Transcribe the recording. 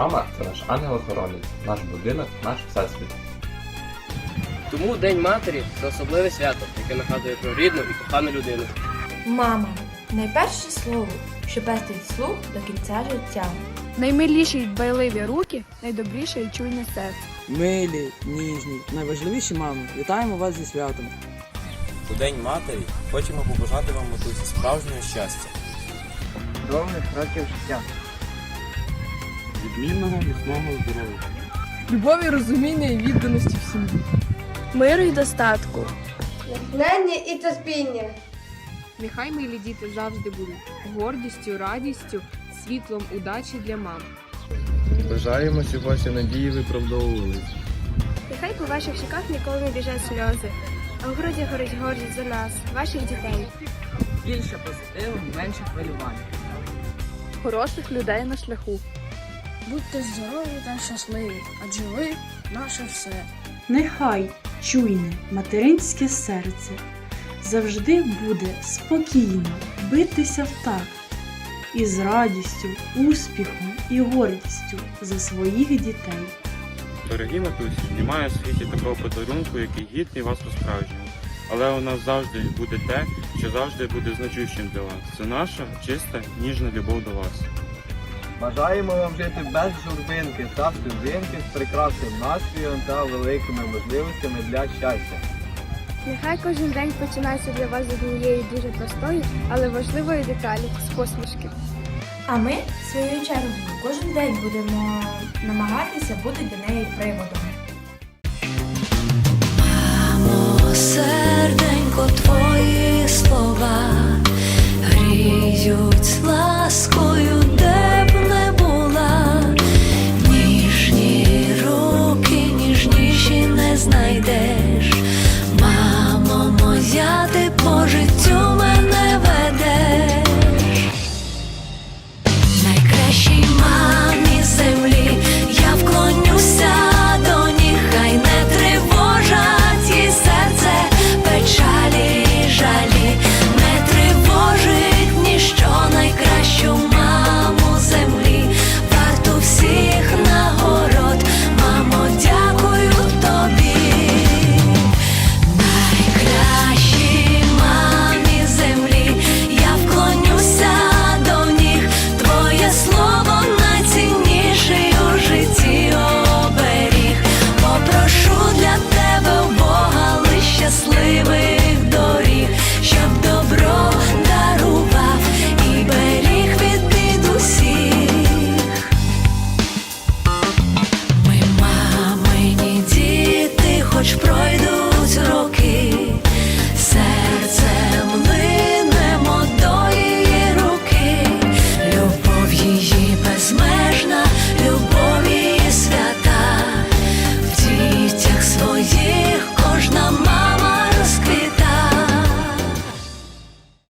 Мама це наш ангел-охоронець, наш будинок, наш всесвіт. Тому День матері це особливе свято, яке нагадує про рідну і кохану людину. Мама найперше слово, що пестить слух до кінця життя. Наймиліші й дбайливі руки, найдобріше й чуйне серце. Милі, ніжні, найважливіші мами, вітаємо вас зі святом. У День матері хочемо побажати вам матусі справжнього щастя. довгих років життя. Відмінного міцного здоров'я. любові, розуміння і відданості в сім'ї. Миру й достатку. натхнення і терпіння. Нехай милі діти завжди будуть гордістю, радістю, світлом удачі для мам. Бажаємо, щоб ваші надії виправдовувались. Нехай по ваших щоках ніколи не біжать сльози, а в груді горить гордість за нас, ваших дітей. Більше позитиву, менше хвилювань. Хороших людей на шляху. Будьте здорові та щасливі, адже ви наше все. Нехай чуйне материнське серце завжди буде спокійно битися в такт із радістю, успіхом і гордістю за своїх дітей. Дорогі матусі, немає у світі такого подарунку, який гідний вас по-справжньому. Але у нас завжди буде те, що завжди буде значущим для вас. Це наша чиста, ніжна любов до вас. Бажаємо вам жити без журбинки та сльозинки з прекрасним настроєм та великими можливостями для щастя. Нехай кожен день починається для вас з однієї дуже простої, але важливої деталі з посмішки. А ми, своєю чергою, кожен день будемо намагатися бути для неї приводом. Серденько, твої